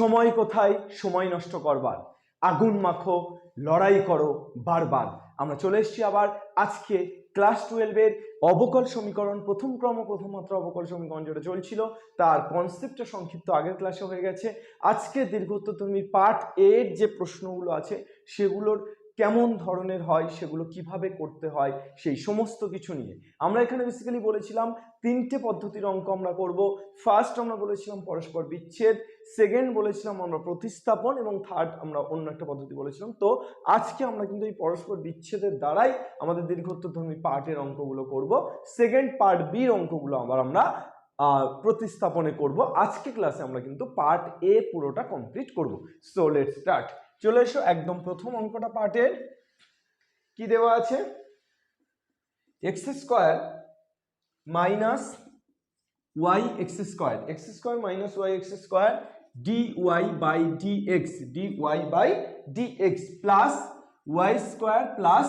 সময় কোথায়? সময় নষ্ট করবার। আগুন মাখো, লড়াই করো, বারবার। আমরা চলে এসছি আবার আজকে ক্লাস টুয়েলভের অবকল সমীকরণ, প্রথম ক্রম প্রথম মাত্রা অবকল সমীকরণ যেটা চলছিল, তার কনসেপ্টটা সংক্ষিপ্ত আগের ক্লাসে হয়ে গেছে। আজকে দীর্ঘত্ব তুমি পার্ট এর যে প্রশ্নগুলো আছে, সেগুলোর কেমন ধরনের হয়, সেগুলো কীভাবে করতে হয়, সেই সমস্ত কিছু নিয়ে। আমরা এখানে বেসিক্যালি বলেছিলাম তিনটে পদ্ধতির অঙ্ক আমরা করব। ফার্স্ট আমরা বলেছিলাম পরস্পর বিচ্ছেদ সেকেন্ড বলেছিলাম আমরা প্রতিস্থাপন, এবং থার্ড আমরা অন্য একটা পদ্ধতি বলেছিলাম। তো আজকে আমরা কিন্তু এই পরস্পর বিচ্ছেদের দ্বারাই আমাদের দীর্ঘত্বধর্মী পার্টের অঙ্কগুলো করব। সেকেন্ড পার্ট বির অঙ্কগুলো আবার আমরা প্রতিস্থাপনে করব। আজকে ক্লাসে আমরা কিন্তু পার্ট এ পুরোটা কমপ্লিট করব। সো লেট স্টার্ট চলে এসো, একদম প্রথম অঙ্কটা পার্টের কি দেওয়া আছে? X square minus y x square x square minus y x square d y by d x d y by d x plus y square plus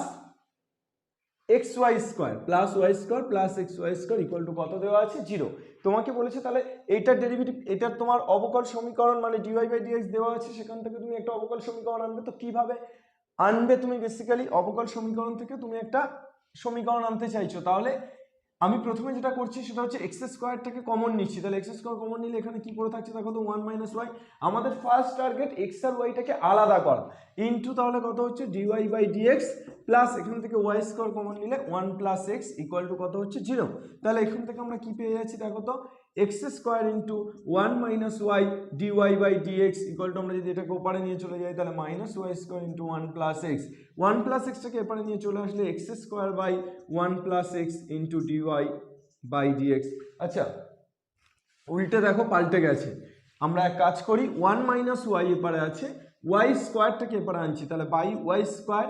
x y square plus y square plus x y square equal to কত দেওয়া আছে? Zero তোমাকে বলেছে তাহলে এইটার derivative এটার তোমার অবকল সমীকরণ মানে ডিওয়াই বাই ডিএক্স দেওয়া আছে, সেখান থেকে তুমি একটা অবকল সমীকরণ আনবে। তো কীভাবে আনবে তুমি বেসিক্যালি অবকল সমীকরণ থেকে তুমি একটা সমীকরণ আনতে চাইছো। তাহলে আমি প্রথমে যেটা করছি সেটা হচ্ছে এক্স স্কোয়ারটাকে কমন নিচ্ছি। তাহলে এক্স স্কোয়ার কমন নিলে এখানে কি করে থাকছে দেখো তো? ওয়ান মাইনাস ওয়াই আমাদের ফার্স্ট টার্গেট এক্স আর ওয়াইটাকে আলাদা করা। ইন্টু তাহলে কত হচ্ছে? ডিওয়াই বাই ডিএক্স প্লাস এখান থেকে ওয়াই স্কোয়ার কমন নিলে one plus x equal to কত হচ্ছে জিরো তাহলে এখান থেকে আমরা কি পেয়ে যাচ্ছি দেখো তো? X square into one minus y d y by d x equal to আমরা যদি এটাকে ওপারে নিয়ে চলে যাই, তাহলে minus y square into one plus x one plus এক্সটাকে এপারে নিয়ে চলে আসলে x square by one plus x into d y by d x আচ্ছা উল্টে দেখো পাল্টে গেছে। আমরা এক কাজ করি ওয়ান মাইনাস ওয়াই এপারে আছে ওয়াই স্কোয়ারটাকে এপারে আনছি, তাহলে by y square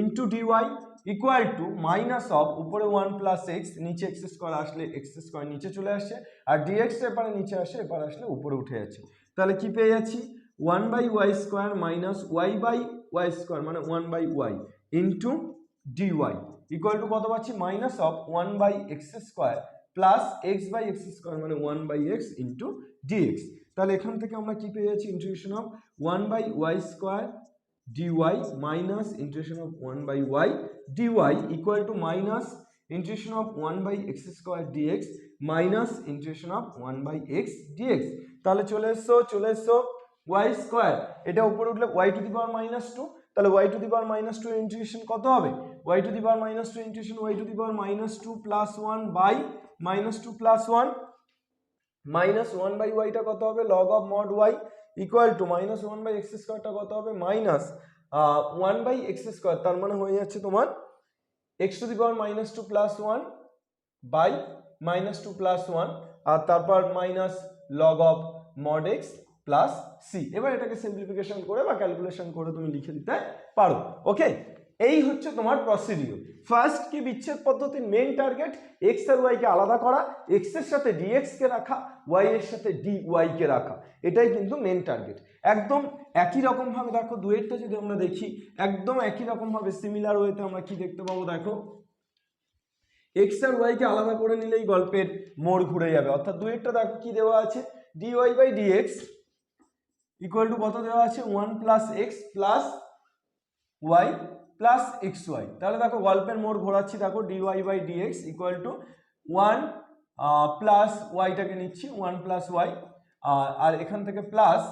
into d y equal to minus of উপরে ওয়ান প্লাস এক্স নিচে এক্স স্কোয়ার আসলে এক্স স্কোয়ার নিচে চলে আসছে আর ডিএক্স এপারে নিচে আসে, এপারে আসলে উপরে উঠে যাচ্ছে। তাহলে কি পেয়ে যাচ্ছি? One by y square minus y by y square মানে one by y into d y equal to কত পাচ্ছি? Minus of one by x square plus x by x square মানে one by x into d x তাহলে এখান থেকে আমরা কি পেয়ে যাচ্ছি? Integration of one by y square d y minus integration of one by y d y equal to minus integration of one by x square d x minus integration of one by x d x তাহলে চলে এসছো চলে এসছো Y square এটা উপরে উঠলে y to the power minus two তাহলে y to the power minus two integration কত হবে? Y to the power minus two integration y to the power minus two plus one by minus two plus one minus one by ওয়াইটা কত হবে? Log of mod y equal to minus one by x স্কোয়ারটা কত হবে? Minus one by x square তার মানে হয়ে যাচ্ছে তোমার x to the power minus two plus one by minus two plus one আর তারপর minus log of mod x plus c এবার এটাকে সিম্পলিফিকেশন করে বা ক্যালকুলেশন করে তুমি লিখে দিতে পারো ওকে এই হচ্ছে তোমার প্রসিডিওর ফার্স্ট কি বিচ্ছেদ পদ্ধতির মেইন টার্গেট এক্স আর ওয়াইকে আলাদা করা এক্সের সাথে ডিএক্স কে রাখা ওয়াই এর সাথে ডি ওয়াই কে রাখা। এটাই কিন্তু মেন টার্গেট একদম একই রকম ভাবে দেখো, দুয়েরটা যদি আমরা দেখি, একদম একই রকম ভাবে সিমিলার ওয়েতে আমরা কি দেখতে পাবো দেখো? এক্স আর ওয়াই কে আলাদা করে নিলেই গল্পের মোড় ঘুরে যাবে। অর্থাৎ দুয়েরটা দেখো কি দেওয়া আছে? D y by d x equal to কত দেওয়া আছে? One plus x plus y plus x y তাহলে দেখো গল্পের মোড় ঘোরাচ্ছি, দেখো d y by d x equal to one plus ওয়াইটাকে নিচ্ছি ওয়ান প্লাস ওয়াই আর এখান থেকে প্লাস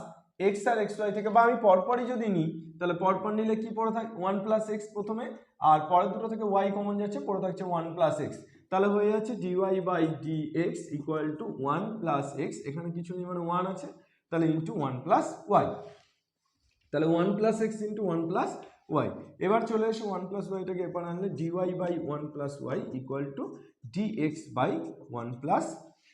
এক্স আর এক্স ওয়াই থেকে, বা আমি পরপরই যদি নিই, তাহলে পরপর নিলে কি পড়ে থাকে ওয়ান প্লাস এক্স প্রথমে, আর পরের দুটো থেকে ওয়াই কমন যাচ্ছে, পড়ে থাকছে ওয়ান প্লাস এক্স তাহলে হয়ে যাচ্ছে d y by d x equal to one plus x এখানে কিছু নেই মানে ওয়ান আছে, তাহলে ইন্টু ওয়ান প্লাস ওয়াই তাহলে one plus x into one plus y এবার চলে এসে ওয়ান প্লাস ওয়াইটাকে এবার আনলে d y by one plus y equal to d x by one plus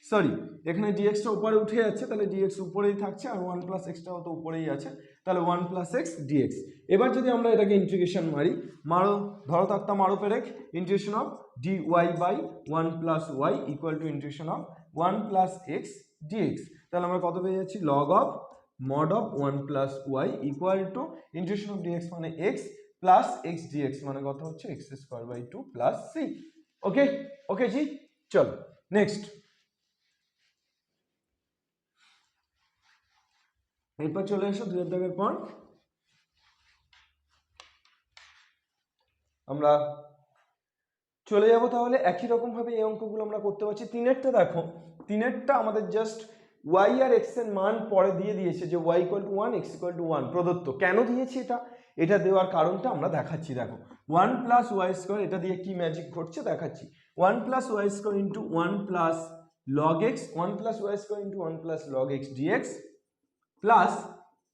sorry এখানে ডিএক্সটা উপরে উঠে যাচ্ছে, তাহলে ডিএক্স উপরেই থাকছে, আর ওয়ান প্লাস এক্সটাও তো উপরেই আছে, তাহলে ওয়ান প্লাস এক্স ডিএক্স এবার যদি আমরা এটাকে ইন্টিগ্রেশন মারি, মারো, ধরো তাক্তা মারো পেরেক integration of d y by one plus y equal to integration of one plus x d x তাহলে আমরা কত পেয়ে যাচ্ছি? Log of mod of 1 plus y equal to integration of dx মানে x plus x dx মানে কত হচ্ছে? x square by 2 plus c. Okay okay জি চলো নেক্সট এরপর চলে এসো দুয়ের দাগের পর। আমরা চলে যাব তাহলে একই রকম ভাবে এই অঙ্কগুলো আমরা করতে পারছি। তিনেরটা দেখো, তিনেরটা আমাদের জাস্ট ওয়াই আর এক্সের মান পরে দিয়ে দিয়েছে যে y equal to one x equal to one প্রদত্ত। কেন দিয়েছে এটা? এটা দেওয়ার কারণটা আমরা দেখাচ্ছি, দেখো। ওয়ান প্লাস ওয়াই স্কোয়ার এটা দিয়ে কি ম্যাজিক ঘটছে? দেখাচ্ছি। One plus y square into one plus log x one plus y square into one plus log x d x plus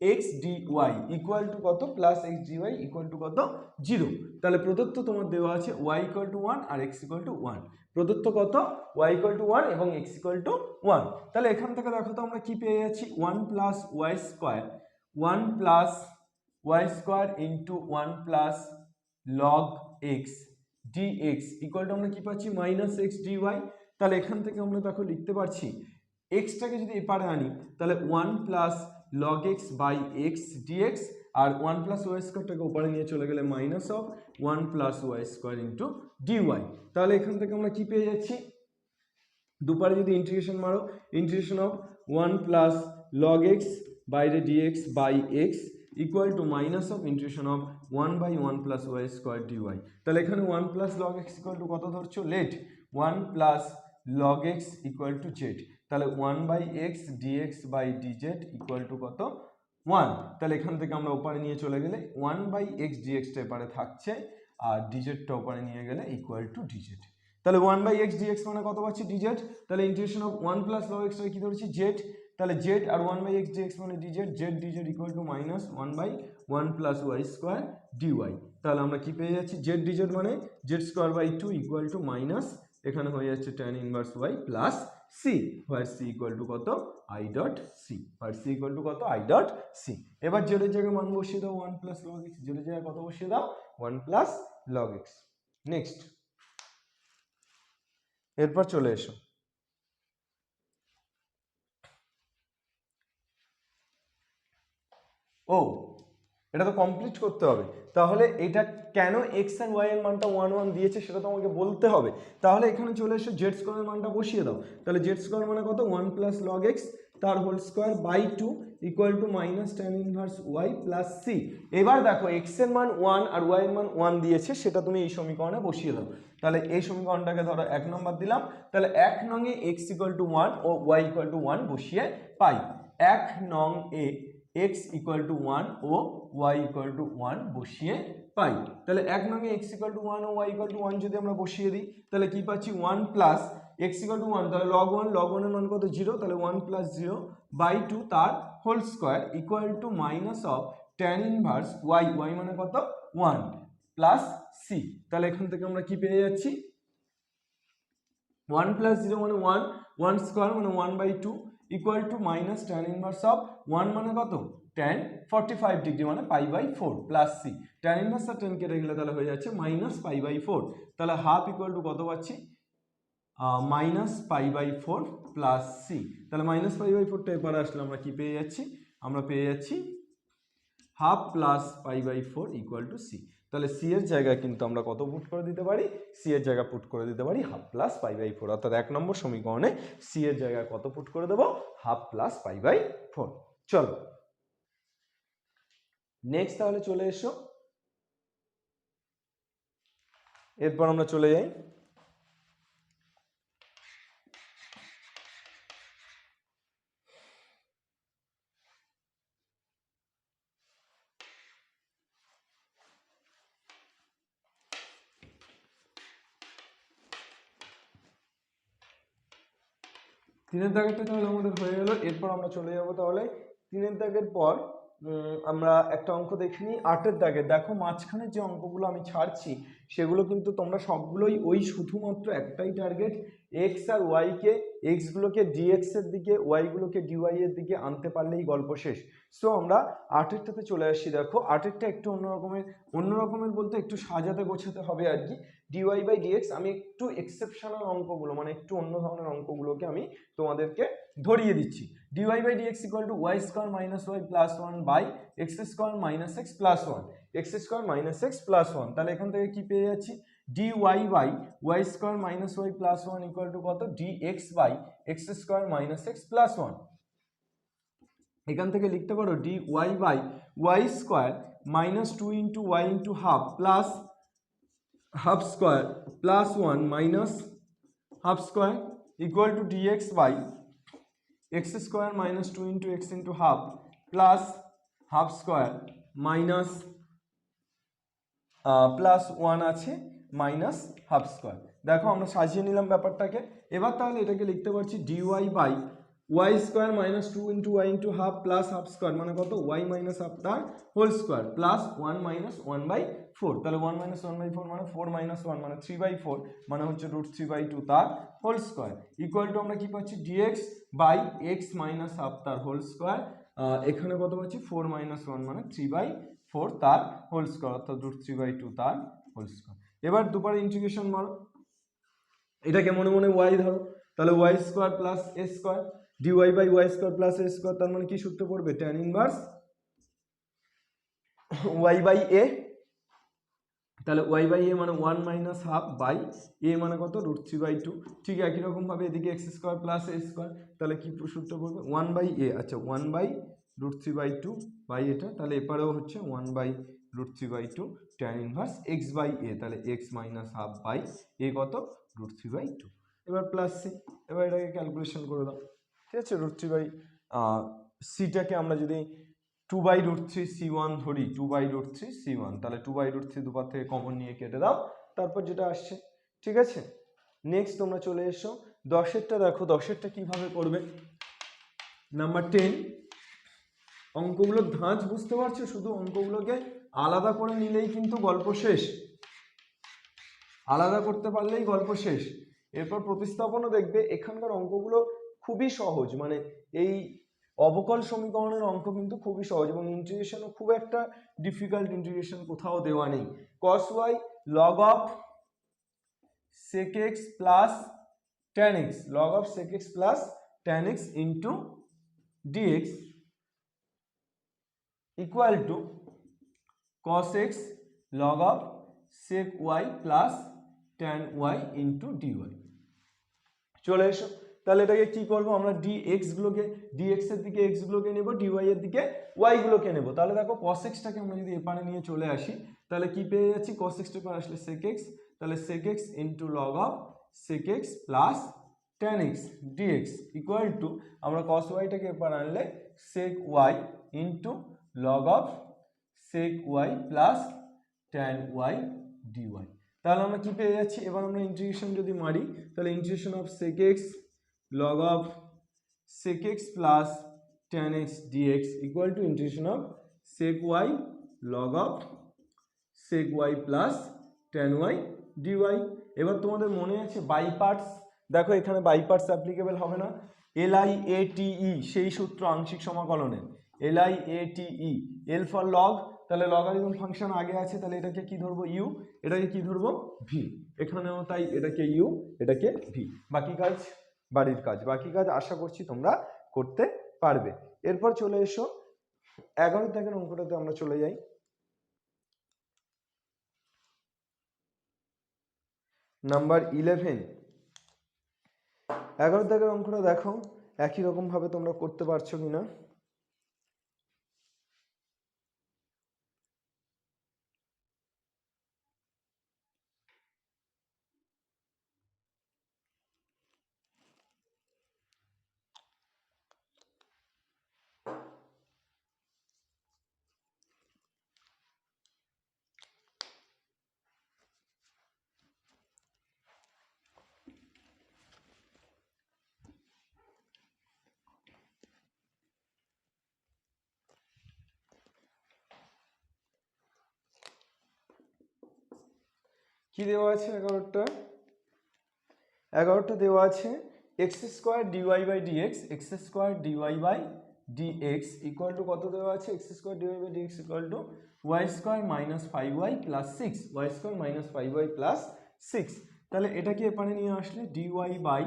x d y equal to কত? Plus x d y equal to কত? Zero তাহলে প্রদত্ত তোমার দেওয়া আছে y equal to one আর x equal to one প্রদত্ত কত? ওয়াই ইকুয়াল টু ওয়ান এবং এক্স ইকুয়াল টু ওয়ান তাহলে এখান থেকে দেখো তো আমরা কি পেয়ে যাচ্ছি? One plus y square one plus y square into one plus log x d x equal to আমরা কি পাচ্ছি? মাইনাস এক্স ডি ওয়াই তাহলে এখান থেকে আমরা দেখো লিখতে পারছি। এক্সটাকে যদি এপারে আনি, তাহলে one plus log x by x d x R one plus y স্কোয়ারটাকে ওপারে নিয়ে চলে গেলে minus of one plus y square into d y তাহলে এখান থেকে আমরা কি পেয়ে যাচ্ছি? দুপারে যদি ইন্টিগ্রেশন মারো integration of one plus log x বাইরে d x by x equal to minus of integration of one by one plus y square d y তাহলে এখানে one plus log x equal to কত ধরছো? Let one plus log x equal to z তাহলে one by x d x by d z equal to কত? One তাহলে এখান থেকে আমরা ওপারে নিয়ে চলে গেলে ওয়ান বাই এক্স ডিএক্সটা এপারে থাকছে, আর ডিজেডটা ওপারে নিয়ে গেলে ইকুয়াল টু ডিজেড তাহলে one by X D X মানে কত পাচ্ছি ডিজেড তাহলে integration of one plus log extra কি ধরেছি? জেড তাহলে Z R one by x d x মানে d z z d z equal to minus one by one plus y square d y তাহলে আমরা কি পেয়ে যাচ্ছি? জেড ডিজেড মানে z square by two equal to minus এখানে হয়ে যাচ্ছে tan inverse y plus c where C equal to কত? I dot C where C equal to কত? আই ডট সি এবার জেডের জায়গায় মান বসিয়ে দাও ওয়ান প্লাস লগ এক্স জেডের জায়গায় কত বসিয়ে দাও? One plus log x next এরপর চলে এসো। ও এটা তো কমপ্লিট করতে হবে। তাহলে এটা কেন এক্স অ্যান্ড ওয়াই এর মানটা ওয়ান ওয়ান দিয়েছে সেটা তো আমাকে বলতে হবে। তাহলে এখানে চলে এসে জেড স্কোয়ারের মানটা বসিয়ে দাও। তাহলে জেড স্কোয়ার মানে কত? ওয়ান প্লাস লগ এক্স তার whole square by two equal to minus tan inverse y plus c এবার দেখো এক্সের মান ওয়ান আর ওয়াই এর মান ওয়ান দিয়েছে, সেটা তুমি এই সমীকরণে বসিয়ে দাও। তাহলে এই সমীকরণটাকে ধরো এক নম্বর দিলাম। তাহলে এক নঙে এক্স ইকুয়াল টু ওয়ান ও ওয়াই ইকুয়াল টু ওয়ান বসিয়ে পাই। এক নং এ এক্স ইকুয়াল টু ওয়ান ও ওয়াই ইকুয়াল টু ওয়ান বসিয়ে পাই। তাহলে এক নঙে এক্স ইকুয়াল টু ওয়ান ও ওয়াই ইকুয়াল টু ওয়ান যদি আমরা বসিয়ে দিই, তাহলে কি পাচ্ছি? One plus x equal to one তাহলে লগ ওয়ান লগ ওয়ানের মান কত? জিরো তাহলে one plus zero by two তার whole square equal to minus of tan inverse y y মানে কত? ওয়ান প্লাস সি তাহলে এখান থেকে আমরা কি পেয়ে যাচ্ছি? ওয়ান প্লাস জিরো মানে ওয়ান ওয়ান স্কোয়ার মানে one by two equal to minus tan inverse of one মানে কত? টেন ফর্টি ফাইভ ডিগ্রি মানে pi by four plus c tan inverse R tan কেটে গেলে তাহলে হয়ে যাচ্ছে মাইনাস পাই বাই ফোর তাহলে হাফ ইকুয়াল টু কত পাচ্ছি? Minus pi by four plus c তাহলে মাইনাস পাই বাই ফোরটা এপারে আসলে আমরা কি পেয়ে যাচ্ছি? আমরা পেয়ে যাচ্ছি half plus pi by four equal to c তাহলে সি এর জায়গায় কিন্তু আমরা কত পুট করে দিতে পারি? সি এর জায়গায় পুট করে দিতে পারি half plus pi by four অর্থাৎ এক নম্বর সমীকরণে সি এর জায়গায় কত পুট করে দেবো? Half plus pi by four চলো। নেক্সট তাহলে চলে এসো। এরপর আমরা চলে যাই। তিনের দাগেরটা তাহলে আমাদের হয়ে গেল। এরপর আমরা চলে যাব তাহলে। তিনের দাগের পর আমরা একটা অঙ্ক দেখে নিই আটের দাগে, দেখো মাঝখানে যে অঙ্কগুলো আমি ছাড়ছি, সেগুলো কিন্তু তোমরা সবগুলোই ওই শুধুমাত্র একটাই টার্গেট এক্স আর ওয়াইকে এক্সগুলোকে ডিএক্স এর দিকে ওয়াইগুলোকে ডিওয়াই এর দিকে আনতে পারলেই গল্প শেষ। সো আমরা আটেরটাতে চলে আসি দেখো আটেরটা একটু অন্য রকমের অন্য রকমের বলতে একটু সাজাতে গোছাতে হবে আর কি। ডিওয়াই বাই ডিএক্স আমি একটু এক্সেপশনাল অঙ্কগুলো মানে একটু অন্য ধরনের অঙ্কগুলোকে আমি তোমাদেরকে ধরিয়ে দিচ্ছি। D y by d x equal to y square minus y plus one by x square minus x plus one x square minus x plus one তাহলে এখান থেকে কি পেয়ে যাচ্ছি? D y by y square minus y plus one equal to কত? D x by x square minus x plus one এখান থেকে লিখতে পারো d y by y square minus two into y into half plus half square plus one minus half square equal to d x by x square minus two into x into half plus half square minus plus one আছে। Minus half square দেখো, আমরা সাজিয়ে নিলাম ব্যাপারটাকে। এবার তাহলে এটাকে লিখতে পারছি d y by y square minus two into y into half plus half square মানে কত? ওয়াই মাইনাস হাফ তার whole square plus one minus one by four তাহলে one minus one by four মানে ফোর মাইনাস ওয়ান মানে three by four মানে হচ্ছে root three by two তার whole square equal to আমরা কি পাচ্ছি? D x by x minus half তার হোল স্কোয়ার এখানে কত পাচ্ছি? ফোর মাইনাস ওয়ান মানে থ্রি বাই ফোর তার হোল স্কোয়ার অর্থাৎ রুট থ্রি বাই টু তার হোল স্কোয়ার এবার দুবার ইন্টিগ্রেশন মারো এটাকে মনে মনে ওয়াই ধরো। তাহলে y square plus a square d y by y square plus a square তার মানে কি সূত্র পড়বে? Tan inverse y by a তাহলে ওয়াই বাই এ মানে one minus half by a মানে কত? রুট থ্রি বাই টু ঠিক একই রকমভাবে এদিকে x square plus a square তাহলে কি সূত্র পড়বে? ওয়ান বাই এ আচ্ছা one by root three by two by এটা তাহলে এপারেও হচ্ছে one by root three by two tan inverse x by a তাহলে x minus half by a কত? রুট থ্রি বাই টু এবার প্লাস সি এবার এটাকে ক্যালকুলেশন করে দাও। ঠিক আছে? রুট থ্রি বাই সিটাকে আমরা যদি two by root three c one ধরি two by root three c one তাহলে টু বাই রুট থ্রি দুবার থেকে কমন নিয়ে কেটে দাও, তারপর যেটা আসছে, ঠিক আছে? নেক্সট তোমরা চলে এসো। দশেরটা দেখো, দশেরটা কীভাবে করবে? নাম্বার টেন অঙ্কগুলোর ধাঁচ বুঝতে পারছ? শুধু অঙ্কগুলোকে আলাদা করে নিলেই কিন্তু গল্প শেষ। আলাদা করতে পারলেই গল্প শেষ। এরপর প্রতিস্থাপনও দেখবে, এখানকার অঙ্কগুলো খুবই সহজ। মানে এই অবকল সমীকরণের অঙ্ক কিন্তু খুবই সহজ এবং ইন্টিগ্রেশনও খুব একটা ডিফিকাল্ট ইন্টিগ্রেশন কোথাও দেওয়া নেই। Cos y log of sec x plus tan x log of sec x plus tan x into d x equal to cos x log of sec y plus tan y into dy চলে এসো তাহলে এটাকে কি করব আমরা dx গুলোকে dx এর দিকে x গুলোকে নেব dy এর দিকে y গুলোকে নেব তাহলে দেখো cos x টাকে আমরা যদি এপারে নিয়ে চলে আসি তাহলে কি পেয়ে যাচ্ছি cos x টাকে আসলে sec x তাহলে sec x into log of sec x plus tan x dx equal to আমরা cos y টাকে এপারে আনলে sec y into log of sec y plus tan y dy তাহলে আমরা কি পেয়ে যাচ্ছি? এবার আমরা ইন্টিগ্রেশন যদি মারি, তাহলে integration of sec x log of sec x plus tan x dx equal to integration of sec y log of sec y plus tan y dy এবার তোমাদের মনে আছে বাই পার্টস দেখো এখানে বাই পার্টস অ্যাপ্লিকেবল হবে না। এল I A T ই সেই সূত্র আংশিক সমাকলনের। L I A T E L for log তাহলে লগারিদম ফাংশন আগে আছে, তাহলে এটাকে কি ধরবো? ইউ এটাকে কি ধরবো? ভি এখানেও তাই এটাকে ইউ এটাকে ভি বাকি কাজ বাড়ির কাজ, বাকি কাজ আশা করছি তোমরা করতে পারবে। এরপর চলে এসো এগারো থেকে অঙ্কটাতে আমরা চলে যাই। নাম্বার ইলেভেন এগারো দাগের অঙ্কটা দেখো, একই রকম ভাবে তোমরা করতে পারছ কি দেওয়া আছে এগারোটা? এগারোটা দেওয়া আছে x square d y by d x x square d y by d x equal to কত দেওয়া আছে? X square d y by d x equal to y square minus five y plus six y square minus five y plus six তাহলে এটাকে এপারে নিয়ে আসলে? D y by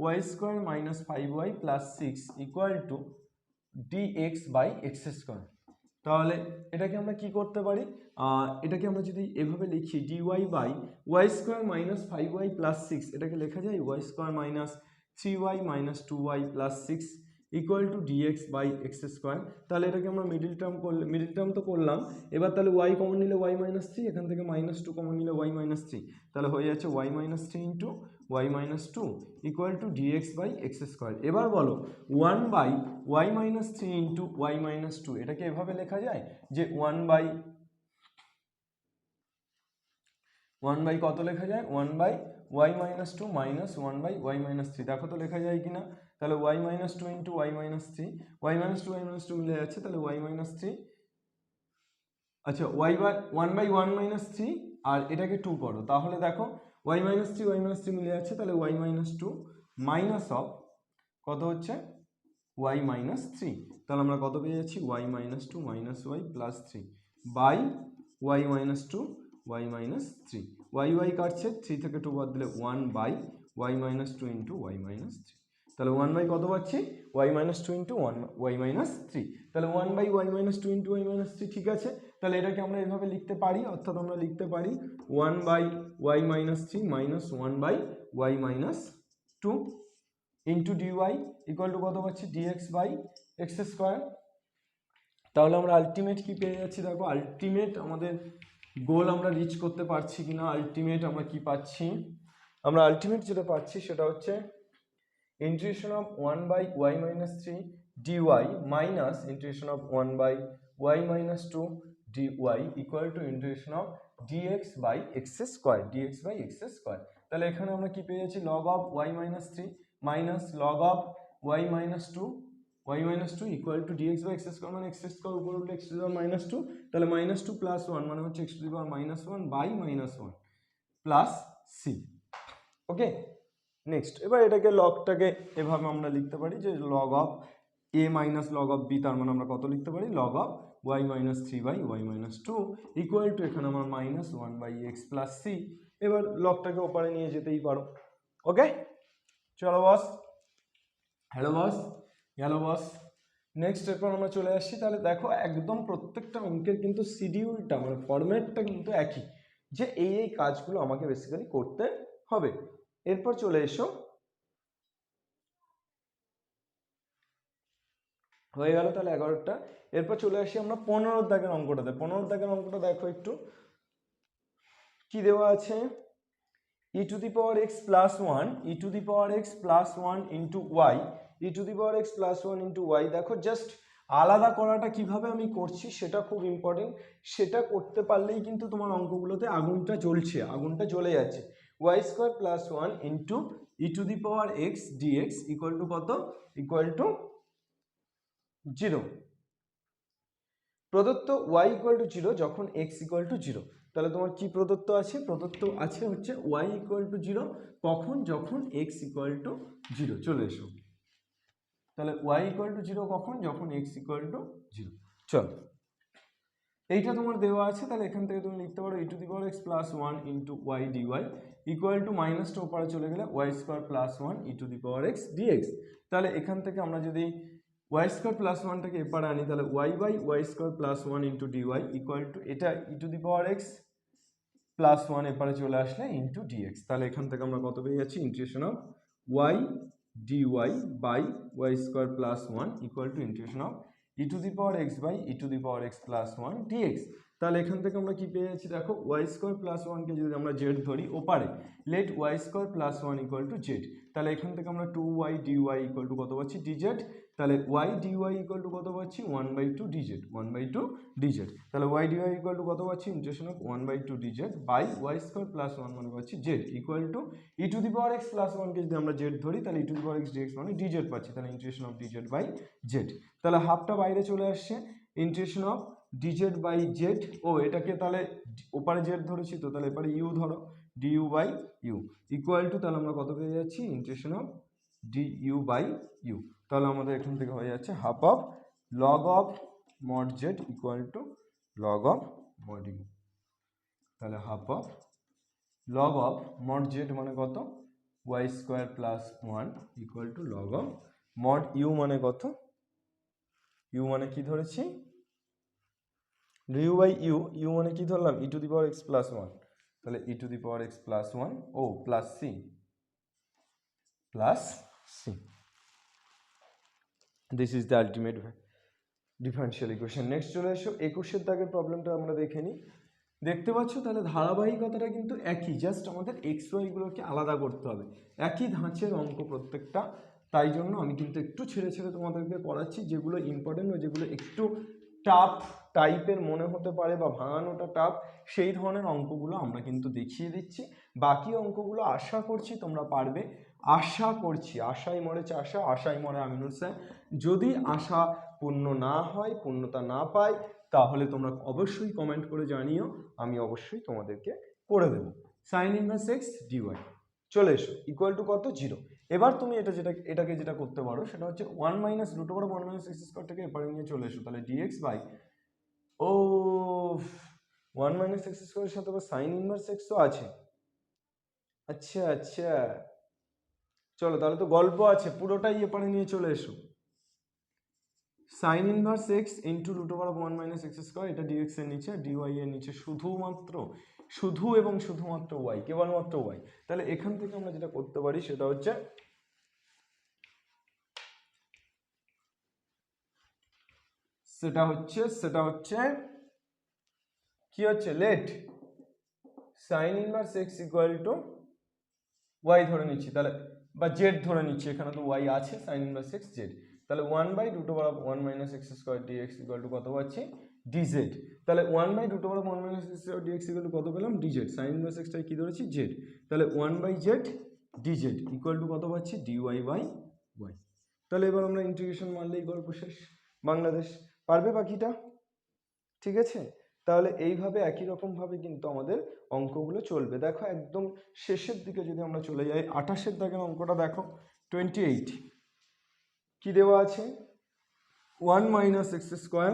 y square minus five y plus six equal to d x by x square তাহলে এটাকে আমরা কি করতে পারি? এটাকে আমরা যদি এভাবে লিখি d y by y square minus five y plus six এটাকে লেখা যায় y square minus three y minus two y plus six equal to d x by x square তাহলে এটাকে আমরা মিডিল টার্ম করলে মিডিল টার্ম তো করলাম। এবার তাহলে ওয়াই কমন নিলে ওয়াই মাইনাস থ্রি এখান থেকে মাইনাস টু কমন নিলে ওয়াই মাইনাস থ্রি তাহলে হয়ে যাচ্ছে y minus three into y minus two equal to d x by x square এবার বলো one by y minus three into y minus two এটাকে এভাবে লেখা যায় যে ওয়ান বাই ওয়ান বাই কত লেখা যায় one by y minus two minus one by y minus three দেখো তো লেখা যায় কি না তাহলে y minus two into y minus three y minus two y minus two মিলে যাচ্ছে তাহলে ওয়াই মাইনাস থ্রি আচ্ছা y by one by one minus three আর এটাকে টু করো তাহলে দেখো y minus three y minus three মিলে যাচ্ছে তাহলে y minus two minus of কত হচ্ছে ওয়াই মাইনাস থ্রি তাহলে আমরা কত পেয়ে যাচ্ছি y minus two minus y plus three by y minus two y minus three y y কাটছে থ্রি থেকে টু বাদ দিলে one by y minus two into y minus three তাহলে ওয়ান বাই কত পাচ্ছি y minus two into one y minus three তাহলে one by y minus two into y minus three ঠিক আছে তাহলে এটাকে আমরা এভাবে লিখতে পারি, অর্থাৎ আমরা লিখতে পারি one by y minus three minus one by y minus two into d y equal to কত পাচ্ছি? ডিএক্স বাই এক্স স্কোয়ার তাহলে আমরা আলটিমেট কি পেয়ে যাচ্ছি? দেখো আলটিমেট আমাদের গোল আমরা রিচ করতে পারছি কিনা আলটিমেট আমরা কি পাচ্ছি? আমরা আলটিমেট যেটা পাচ্ছি সেটা হচ্ছে integration of one by y minus three d y minus integration of one by y minus two d y equal to integration of d x by x square d x by x square তাহলে এখানে আমরা কি পেয়ে যাচ্ছি? Log of y minus three minus log of y minus two y minus two equal to d x by x square মানে x square উপর উঠলে x to the minus two তাহলে মাইনাস টু প্লাস ওয়ান মানে হচ্ছে x to power minus one by minus one plus c okay next এবার এটাকে লগটাকে এভাবে আমরা লিখতে পারি যে log of a minus log of b তার মানে আমরা কত লিখতে পারি? Log of y minus three by y minus two equal to এখানে আমার minus one by x plus c এবার লগটাকে ওপারে নিয়ে যেতেই পারো। ওকে চলো boss hello boss hello boss next এরপর আমরা চলে আসছি। তাহলে দেখো একদম প্রত্যেকটা অঙ্কের কিন্তু শিডিউলটা মানে ফরম্যাটটা কিন্তু একই। যে এই এই কাজগুলো আমাকে বেসিক্যালি করতে হবে। এরপর চলে এসো। হয়ে গেল তাহলে এগারোটা। এরপর চলে আসি আমরা পনেরো দাগের অঙ্কটাতে। পনেরো দাগের অঙ্কটা দেখো একটু। কি দেওয়া আছে? E to the power x plus one e to the power x plus one into y e to the power x plus one into y দেখো জাস্ট আলাদা করাটা কীভাবে আমি করছি সেটা খুব ইম্পর্টেন্ট সেটা করতে পারলেই কিন্তু তোমার অঙ্কগুলোতে আগুনটা জ্বলছে, আগুনটা জ্বলে যাচ্ছে। Y square plus one into e to the power x dx equal to কত? Equal to zero. প্রদত্ত ওয়াই ইকুয়াল টু জিরো যখন এক্স ইকুয়াল টু জিরো তাহলে তোমার কি প্রদত্ত আছে? প্রদত্ত আছে হচ্ছে ওয়াই ইকুয়াল টু জিরো কখন? যখন এক্স ইকুয়াল টু জিরো চলে এসো। তাহলে ওয়াই ইকুয়াল টু জিরো কখন? যখন এক্স ইকুয়াল টু জিরো চলো। এইটা তোমার দেওয়া আছে, তাহলে এখান থেকে তুমি লিখতে পারো e to the power x plus one into y dy equal to মাইনাসটা ওপারে চলে গেলে y square plus one e to the power x dx তাহলে এখান থেকে আমরা যদি ওয়াই স্কোয়ার প্লাস ওয়ানটাকে এপারে আনি, তাহলে y by y square plus one into dy equal to এটা e to the power x plus one এপারে চলে আসলে ইন্টু ডিএক্স তাহলে এখান থেকে আমরা কত পেয়ে যাচ্ছি? Integration of y dy by y square plus one equal to integration of e to the power x by e to the power x plus one dx তাহলে এখান থেকে আমরা কি পেয়ে যাচ্ছি? দেখো ওয়াই স্কোয়ার প্লাস ওয়ানকে যদি আমরা জেড ধরি, ওপারে let y square plus one equal to z তাহলে এখান থেকে আমরা two y d y equal to কত পাচ্ছি? ডিজেড তাহলে y d y equal to কত পাচ্ছি? One by two dz one by two dz তাহলে y d y equal to কত পাচ্ছি? Integration of one by two dz by y square plus one মানে পাচ্ছি z equal to e to the power x plus ওয়ানকে যদি আমরা z ধরি, তাহলে e to the power x dx মানে ডিজেড পাচ্ছি। তাহলে integration of dz by z তাহলে হাফটা বাইরে চলে আসছে। Integration of dz by z ও, এটাকে তাহলে ওপারে জেড ধরেছি তো, তাহলে এপারে ইউ ধরো d u by u equal to তাহলে আমরা কত পেয়ে যাচ্ছি? Integration of d u by u তাহলে আমাদের এখান থেকে হয়ে যাচ্ছে half of log of mod z equal to log of mod u তাহলে half of log of mod z মানে কত? Y square plus one equal to log of mod u মানে কত? ইউ মানে কি ধরেছি? ইউ বাই ইউ ইউ মানে কি ধরলাম? E to the power x plus one তাহলে e to the power x plus one O plus c plus c this is the ultimate differential equation next চলে এসো। একুশের দাগের প্রবলেমটা আমরা দেখে নিই। দেখতে পাচ্ছ, তাহলে ধারাবাহিকতাটা কিন্তু একই। জাস্ট আমাদের এক্স ওয়াইগুলোকে আলাদা করতে হবে। একই ধাঁচের অঙ্ক প্রত্যেকটা। তাই জন্য আমি কিন্তু একটু ছেড়ে ছেড়ে তোমাদেরকে করাচ্ছি যেগুলো ইম্পর্টেন্ট ও যেগুলো একটু টাফ টাইপের মনে হতে পারে বা ভাঙানোটা টাফ সেই ধরনের অঙ্কগুলো আমরা কিন্তু দেখিয়ে দিচ্ছি। বাকি অঙ্কগুলো আশা করছি তোমরা পারবে। আশা করছি, আশাই মরে চাষা আশাই মরে আমিনুল স্যার যদি আশা পূর্ণ না হয়, পূর্ণতা না পায় তাহলে তোমরা অবশ্যই কমেন্ট করে জানিও, আমি অবশ্যই তোমাদেরকে করে দেবো। সাইন ইনভার্স এক্স ডিওয়াই চলে এসো ইকুয়াল টু কত? জিরো এবার তুমি এটা যেটা, এটাকে যেটা করতে পারো, সেটা হচ্ছে one minus root over one minus x স্কোয়ারটাকে এপারে নিয়ে চলে এসো। তাহলে ডিএক্স বাই ও ওয়ান মাইনাস এক্স স্কোয়ারের সাথে আবার সাইন ইনভার্স এক্সও আছে। আচ্ছা আচ্ছা। চলো, তাহলে তো গল্প আছে, পুরোটাই এপারে নিয়ে চলে এসো। Sine inverse x into root over one minus x square এটা ডিএক্স এর নিচে ডিওয়াই এর নিচে শুধুমাত্র, শুধু এবং শুধুমাত্র ওয়াই কেবলমাত্র ওয়াই তাহলে এখান থেকে আমরা যেটা করতে পারি, সেটা হচ্ছে সেটা হচ্ছে সেটা হচ্ছে, কি হচ্ছে? Let sine inverse x equal to y ধরে নিচ্ছি। তাহলে, বা জেড ধরে নিচ্ছি, এখানে তো ওয়াই আছে সাইন ইনভার্স এক্স জেড তাহলে one by root over one minus X square D X equal to কত পাচ্ছি? ডিজেড তাহলে one by root over one minus X square D X equal to কত পেলাম? ডিজেড সাইন ইনভার্স এক্সটাই কী ধরেছি? Z তাহলে one by z dz equal to কত পাচ্ছি? ডিওয়াই বাই ওয়াই তাহলে এবার আমরা ইন্টিগ্রেশন মারলেই গল্প শেষ। বাংলাদেশ পারবে বাকিটা ঠিক আছে? তাহলে এইভাবে একই রকমভাবে কিন্তু আমাদের অঙ্কগুলো চলবে। দেখো একদম শেষের দিকে যদি আমরা চলে যাই, আঠাশের দাগের অঙ্কটা দেখো টোয়েন্টি এইট কী দেওয়া আছে? One minus x square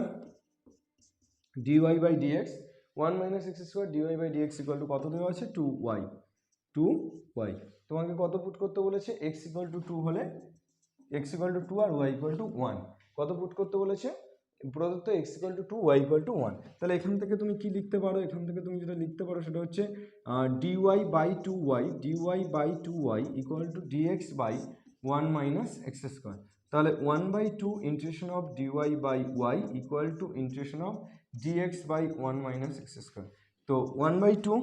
dy by dx one minus x square dy by dx equal to কত দেওয়া আছে? টু ওয়াই টু ওয়াই তোমাকে কত পুট করতে বলেছে? এক্স ইকুয়াল টু টু হলে এক্স ইকুয়াল টু টু আর ওয়াই ইকুয়াল টু ওয়ান কত পুট করতে বলেছে? প্রদত্ত x equal to two y equal to one তাহলে এখান থেকে তুমি কি লিখতে পারো? এখান থেকে তুমি যেটা লিখতে পারো সেটা হচ্ছে dy by two y dy by two y equal to dx by one minus x square তাহলে one by two integration of dy by y equal to integration of dx by one minus x square তো one by two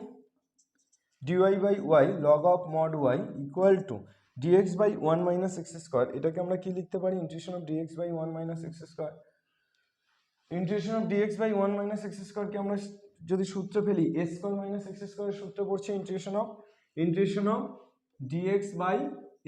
dy by y log of mod y equal to dx by one minus x square এটাকে আমরা কি লিখতে পারি? Integration of dx by one minus x square integration of dx by one minus x স্কোয়ারকে আমরা যদি সূত্র ফেলি এ স্কোয়ার মাইনাস এক্স স্কোয়ারের সূত্র পড়ছে integration of integration of dx by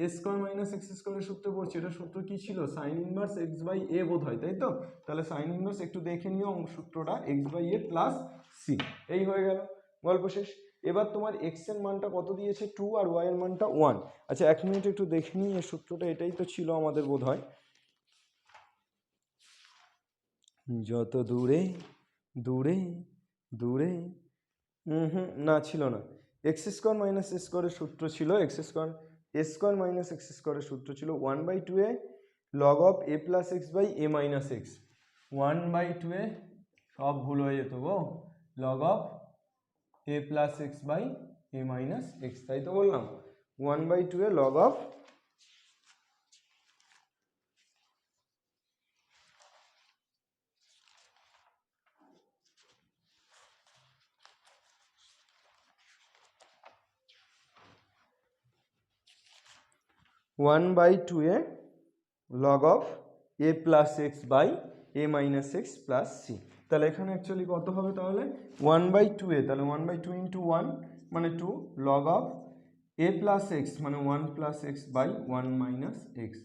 a square minus x স্কোয়ারের সূত্র পড়ছে। এটা সূত্র কি ছিল? Sine inverse x by a বোধ হয়, তাই তো? তাহলে সাইন ইনভার্স একটু দেখে নিও সূত্রটা x by a plus c এই হয়ে গেল, গল্প শেষ। এবার তোমার এক্সের মানটা কত দিয়েছে? টু আর ওয়াই এর মানটা ওয়ান আচ্ছা এক মিনিট একটু দেখে নিই, এই সূত্রটা এটাই তো ছিল আমাদের বোধ হয়। যত দূরে দূরে দূরে হুম না, ছিল না। এক্স স্কোয়ার মাইনাস এ স্কোয়ারের সূত্র ছিল x square a square minus x স্কোয়ারের সূত্র ছিল one by two a log of a plus x by a minus x one by two a সব ভুল হয়ে যেত গো। Log of a plus x by a minus x তাই তো বললাম। One by two a log of one by two a log of a plus x by a minus x plus c তাহলে এখানে actually কত হবে তাহলে? One by two a, তাহলে one by two into one মানে two log of a plus x মানে one plus x by one minus x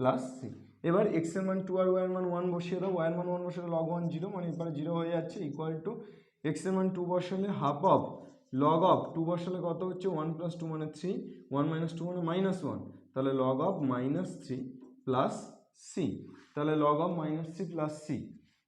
plus c এবার এক্সের মান টু আর ওয়াই এর মান ওয়ান বসিয়ে দাও ওয়াই এর মান ওয়ান বসিয়ে লগ ওয়ান জিরো মানে এবারে জিরো হয়ে যাচ্ছে ইকুয়াল টু এক্সের মান টু বসালে half of log of two বসালে কত হচ্ছে? ওয়ান প্লাস টু মানে থ্রি ওয়ান মাইনাস টু মানে মাইনাস ওয়ান তাহলে log of minus three plus c তাহলে log of minus three plus c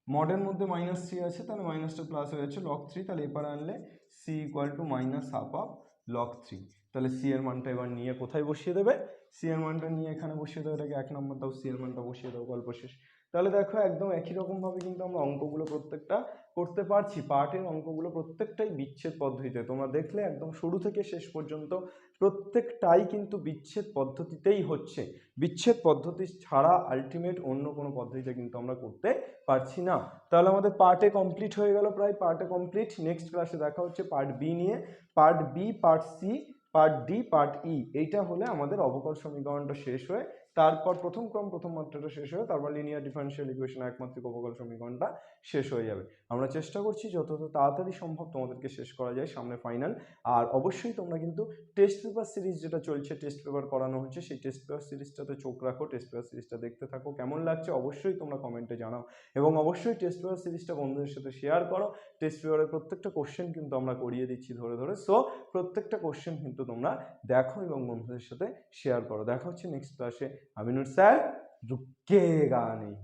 মডের মধ্যে মাইনাস থ্রি আছে, তাহলে মাইনাসটা প্লাস হয়ে যাচ্ছে লক থ্রি তাহলে এবার আনলে c equal to minus half of log three তাহলে সি এর মানটা এবার নিয়ে কোথায় বসিয়ে দেবে? সি এর মানটা নিয়ে এখানে বসিয়ে দেবে, এটাকে এক নম্বর দাও সি এর মানটা বসিয়ে দেবো গল্প শেষ। তাহলে দেখো একদম একই রকম ভাবে কিন্তু আমরা অঙ্কগুলো প্রত্যেকটা করতে পারছি। পার্টের অঙ্কগুলো প্রত্যেকটাই বিচ্ছেদ পদ্ধতিতে। তোমরা দেখলে একদম শুরু থেকে শেষ পর্যন্ত প্রত্যেকটাই কিন্তু বিচ্ছেদ পদ্ধতিতেই হচ্ছে। বিচ্ছেদ পদ্ধতি ছাড়া আলটিমেট অন্য কোনো পদ্ধতিতে কিন্তু আমরা করতে পারছি না। তাহলে আমাদের পার্টে কমপ্লিট হয়ে গেল প্রায় পার্টে কমপ্লিট নেক্সট ক্লাসে দেখা হচ্ছে পার্ট বি নিয়ে। Part B part C part D part E এইটা হলে আমাদের অবকল সমীকরণটা শেষ হয়ে তারপর প্রথম ক্রম, প্রথম মাত্রাটা শেষ হয়ে, তারপর লিনিয়ার ডিফারেন্সিয়াল ইকুয়েশন একমাত্রিক অবকল সমীকরণটা শেষ হয়ে যাবে। আমরা চেষ্টা করছি যত তাড়াতাড়ি সম্ভব তোমাদেরকে শেষ করা যায় সামনে ফাইনাল আর অবশ্যই তোমরা কিন্তু টেস্ট পেপার সিরিজ যেটা চলছে টেস্ট পেপার করানো হচ্ছে, সেই টেস্ট পেপার সিরিজটাতে চোখ রাখো টেস্ট পেপার সিরিজটা দেখতে থাকো। কেমন লাগছে অবশ্যই তোমরা কমেন্টে জানাও। এবং অবশ্যই টেস্ট পেপার সিরিজটা বন্ধুদের সাথে শেয়ার করো। টেস্ট পেপারের প্রত্যেকটা কোশ্চেন কিন্তু আমরা করিয়ে দিচ্ছি ধরে ধরে। সো প্রত্যেকটা কোশ্চেন কিন্তু তোমরা দেখো এবং বন্ধুদের সাথে শেয়ার করো। দেখা হচ্ছে নেক্সট ক্লাসে আমিনুর স্যার রুকেগা নেই